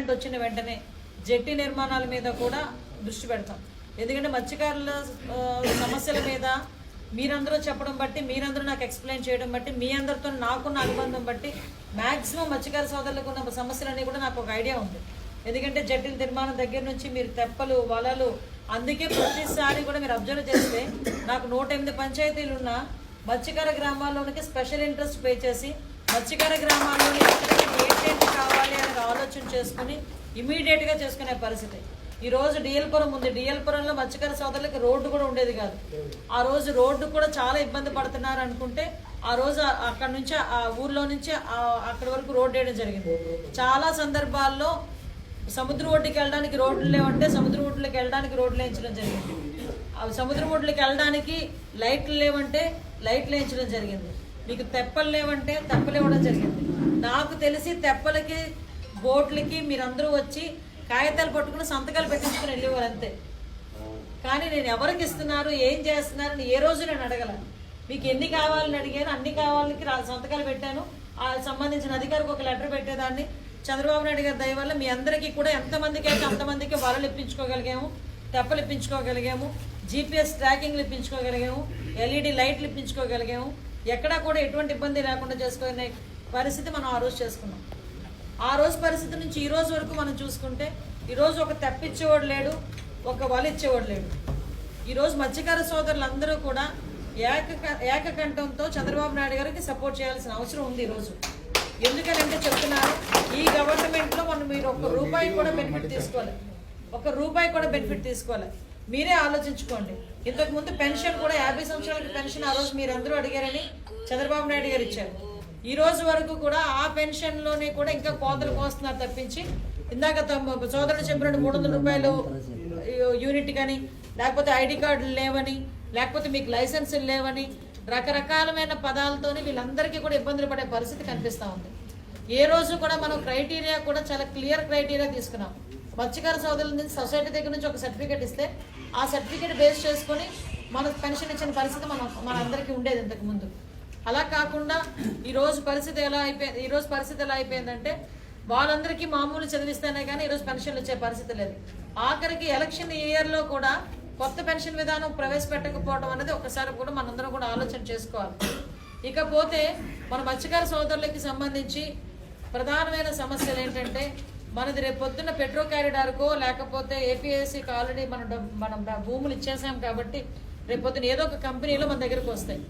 Government వచ్చిన వెంటనే జట్టి నిర్మాణాల మీద కూడా దృష్టి పెడతాం. ఎందుకంటే మత్స్యకారుల సమస్యల మీద మీరందరూ చెప్పడం బట్టి మీరందరూ నాకు ఎక్స్ప్లెయిన్ చేయడం బట్టి మీ అందరితో నాకున్న అనుబంధం బట్టి మ్యాక్సిమం మత్స్యకార సోదరులకు ఉన్న సమస్యలన్నీ కూడా నాకు ఒక ఐడియా ఉంది. ఎందుకంటే జట్టి నిర్మాణం దగ్గర నుంచి మీరు తెప్పలు వలలు అందుకే ప్రతిసారి కూడా మీరు అబ్జర్వ్ చేస్తే నాకు నూట ఎనిమిది పంచాయతీలు ఉన్న మత్స్యకార గ్రామాల్లోనికి స్పెషల్ ఇంట్రెస్ట్ పే చేసి మత్స్యకార గ్రామాల్లోని ఎక్కడికి ఏంటేంటి కావాలి అనేది ఆలోచన చేసుకుని ఇమీడియట్గా చేసుకునే పరిస్థితి. ఈ రోజు డిఎల్పురం ఉంది. డిఎల్పురంలో మత్స్యకార సోదరులకి రోడ్డు కూడా ఉండేది కాదు. ఆ రోజు రోడ్డు కూడా చాలా ఇబ్బంది పడుతున్నారు అనుకుంటే ఆ రోజు అక్కడ నుంచి ఆ ఊర్లో నుంచి అక్కడి వరకు రోడ్డు వేయడం జరిగింది. చాలా సందర్భాల్లో సముద్ర ఒడ్డుకి వెళ్ళడానికి రోడ్లు లేవంటే సముద్ర ఒడ్డులకు వెళ్ళడానికి రోడ్లు వేయించడం జరిగింది. ఆ సముద్ర ఒడ్డుకి వెళ్ళడానికి లైట్లు లేవంటే లైట్లు వేయించడం జరిగింది. మీకు తెప్పలు లేవంటే తెప్పలు ఇవ్వడం జరిగింది. నాకు తెలిసి తెప్పలకి బోట్లకి మీరందరూ వచ్చి కాగితాలు పట్టుకుని సంతకాలు పెట్టించుకుని వెళ్ళేవారు అంతే. కానీ నేను ఎవరికి ఇస్తున్నారు ఏం చేస్తున్నారు అని ఏ రోజు నేను అడగల. మీకు ఎన్ని కావాలని అడిగాను అన్ని కావాలకి సంతకాలు పెట్టాను. ఆ సంబంధించిన అధికారికి ఒక లెటర్ పెట్టేదాన్ని. చంద్రబాబు నాయుడు గారి దయ వల్ల మీ అందరికీ కూడా ఎంతమందికి అయితే అంతమందికి వలలు ఇప్పించుకోగలిగాము తెప్పలు ఇప్పించుకోగలిగాము జీపీఎస్ ట్రాకింగ్లు ఇప్పించుకోగలిగాము ఎల్ఈడి లైట్లు ఇప్పించుకోగలిగాము. ఎక్కడా కూడా ఎటువంటి ఇబ్బంది లేకుండా చేసుకునే పరిస్థితి మనం ఆ రోజు చేసుకున్నాం. ఆ రోజు పరిస్థితి నుంచి ఈ రోజు వరకు మనం చూసుకుంటే ఈరోజు ఒక తెప్పిచ్చేవాడు లేడు ఒక వలిచ్చేవాడు లేడు. ఈరోజు రోజు మత్స్యకార సోదరులందరూ కూడా ఏక ఏకకంఠంతో చంద్రబాబు నాయుడు గారికి సపోర్ట్ చేయాల్సిన అవసరం ఉంది ఈరోజు ఎందుకనంటే చెప్తున్నారు ఈ గవర్నమెంట్లో మనం మీరు ఒక రూపాయి కూడా బెనిఫిట్ తీసుకోవాలి. ఒక రూపాయి కూడా బెనిఫిట్ తీసుకోవాలి. మీరే ఆలోచించుకోండి. ఇంతకు ముందు పెన్షన్ కూడా యాభై సంవత్సరాలకి పెన్షన్ ఆ రోజు మీరు అందరూ అడిగారని చంద్రబాబు నాయుడు గారు ఇచ్చారు. ఈ రోజు వరకు కూడా ఆ పెన్షన్లోనే కూడా ఇంకా కోతలు కోస్తున్నారు తప్పించి. ఇందాక తమ సోదరుడు చెప్పినట్టు మూడు వందల రూపాయలు యూనిట్ కానీ లేకపోతే ఐడి కార్డులు లేవని లేకపోతే మీకు లైసెన్సులు లేవని రకరకాలమైన పదాలతోని వీళ్ళందరికీ కూడా ఇబ్బందులు పడే పరిస్థితి కనిపిస్తూ ఉంది. ఏ రోజు కూడా మనం క్రైటీరియా కూడా చాలా క్లియర్ క్రైటీరియా తీసుకున్నాం. మత్స్యకార సోదరుల నుంచి సొసైటీ దగ్గర నుంచి ఒక సర్టిఫికేట్ ఇస్తే ఆ సర్టిఫికేట్ బేస్ చేసుకొని మనకు పెన్షన్ ఇచ్చిన పరిస్థితి మనం మనందరికీ ఉండేది ఇంతకుముందు అలా కాకుండా ఈరోజు పరిస్థితి ఎలా అయిపోయింది ఈరోజు పరిస్థితి ఎలా అయిపోయిందంటే వాళ్ళందరికీ మామూలు చదివిస్తేనే కానీ ఈరోజు పెన్షన్లు వచ్చే పరిస్థితి లేదు. ఆఖరికి ఎలక్షన్ ఇయర్లో కూడా కొత్త పెన్షన్ విధానం ప్రవేశపెట్టకపోవడం అనేది ఒకసారి కూడా మనందరం కూడా ఆలోచన చేసుకోవాలి. ఇకపోతే మన మత్స్యకార సోదరులకి సంబంధించి ప్రధానమైన సమస్యలు ఏంటంటే మనది రేపు పొద్దున్న పెట్రో క్యారిడార్కో లేకపోతే ఏపీఎస్సీకి ఆల్రెడీ మనం మనం భూములు ఇచ్చేసాం కాబట్టి రేపు ఏదో ఒక కంపెనీలో మన దగ్గరకు వస్తాయి.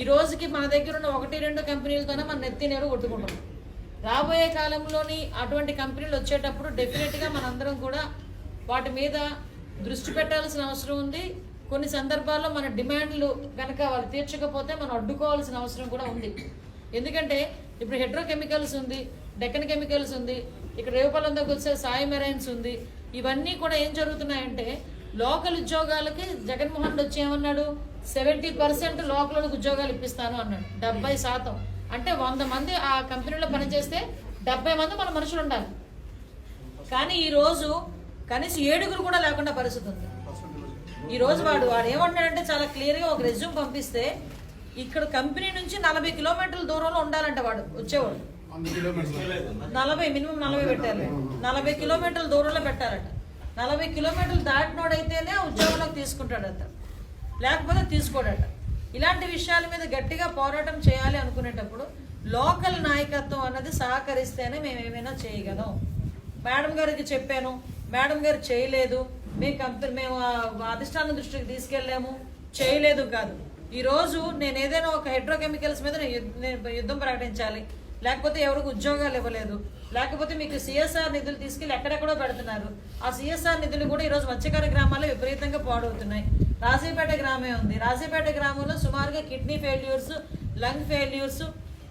ఈ రోజుకి మన దగ్గర ఉన్న ఒకటి రెండు కంపెనీలతోనే మన నెత్తి నేరు కొట్టుకుంటాం రాబోయే కాలంలోని అటువంటి కంపెనీలు వచ్చేటప్పుడు డెఫినెట్గా మనందరం కూడా వాటి మీద దృష్టి పెట్టాల్సిన అవసరం ఉంది. కొన్ని సందర్భాల్లో మన డిమాండ్లు కనుక వాళ్ళు తీర్చకపోతే మనం అడ్డుకోవాల్సిన అవసరం కూడా ఉంది. ఎందుకంటే ఇప్పుడు హెడ్రోకెమికల్స్ ఉంది డెక్కన్ కెమికల్స్ ఉంది ఇక్కడ రేవుపాలెం దగ్గర వచ్చే సాయి మెరైన్స్ ఉంది. ఇవన్నీ కూడా ఏం జరుగుతున్నాయంటే లోకల్ ఉద్యోగాలకి జగన్మోహన్ రెడ్డి వచ్చి ఏమన్నాడు? సెవెంటీ పర్సెంట్ లోకల్ ఉద్యోగాలు ఇప్పిస్తాను అన్నాడు. డెబ్బై శాతం. అంటే వంద మంది ఆ కంపెనీలో పనిచేస్తే డెబ్బై మంది మన మనుషులు ఉండాలి. కానీ ఈ రోజు కనీసం ఏడుగురు కూడా లేకుండా పరిస్థితి ఉంది. ఈ రోజు వాడు వాడు ఏమంటాడంటే చాలా క్లియర్గా ఒక రెజ్యూమ్ పంపిస్తే ఇక్కడ కంపెనీ నుంచి నలభై కిలోమీటర్ల దూరంలో ఉండాలంట వాడు వచ్చేవాడు. నలభై మినిమం నలభై పెట్టాలి. నలభై కిలోమీటర్ల దూరంలో పెట్టారట నలభై కిలోమీటర్లు దాటినోడైతేనే ఉద్యోగంలోకి తీసుకుంటాడట. లేకపోతే తీసుకోడట. ఇలాంటి విషయాల మీద గట్టిగా పోరాటం చేయాలి అనుకునేటప్పుడు లోకల్ నాయకత్వం అన్నది సహకరిస్తేనే మేము ఏమైనా చేయగలం. మేడం గారికి చెప్పాను మేడం గారు చేయలేదు మేము కంపెనీ మేము ఆ అధిష్టానం దృష్టికి తీసుకెళ్ళాము చేయలేదు కాదు. ఈరోజు నేను ఏదైనా ఒక హైడ్రోకెమికల్స్ మీద యుద్ధ- నేను యుద్ధం ప్రకటించాలి. లేకపోతే ఎవరికి ఉద్యోగాలు ఇవ్వలేదు. లేకపోతే మీకు సిఎస్ఆర్ నిధులు తీసుకెళ్ళి ఎక్కడెక్కడో పెడుతున్నారు. ఆ సిఎస్ఆర్ నిధులు కూడా ఈరోజు మత్స్యకార గ్రామాల్లో విపరీతంగా పాడవుతున్నాయి. రాజీపేట గ్రామే ఉంది. రాజీపేట గ్రామంలో సుమారుగా కిడ్నీ ఫెయిల్యూర్స్ లంగ్ ఫెయిల్యూర్స్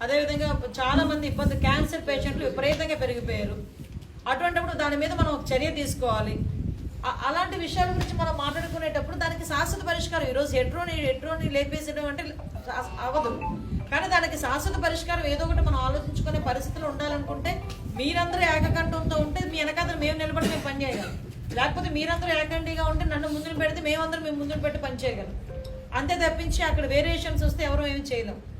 అదేవిధంగా చాలా మంది ఇబ్బంది క్యాన్సర్ పేషెంట్లు విపరీతంగా పెరిగిపోయారు. అటువంటిప్పుడు దాని మీద మనం ఒక చర్య తీసుకోవాలి. అలాంటి విషయాల గురించి మనం మాట్లాడుకునేటప్పుడు దానికి శాశ్వత పరిష్కారం ఈరోజు ఎట్రోని ఎట్రోని లేపేసడం అంటే అవదు అవ్వదు. కానీ దానికి శాశ్వత పరిష్కారం ఏదో ఒకటి మనం ఆలోచించుకునే పరిస్థితులు ఉండాలనుకుంటే మీరందరూ ఏకకంఠంతో ఉంటే మీ వెనకాల మేము నిలబడి మేము పని చేయగలం. లేకపోతే మీరందరూ ఏకండిగా ఉంటే నన్ను ముందుకు పెడితే మేమందరం మేము ముందుకు పెట్టి పని చేయగలం. అంతే తప్పించి అక్కడ వేరియేషన్స్ వస్తే ఎవరు ఏమి చేయలేం.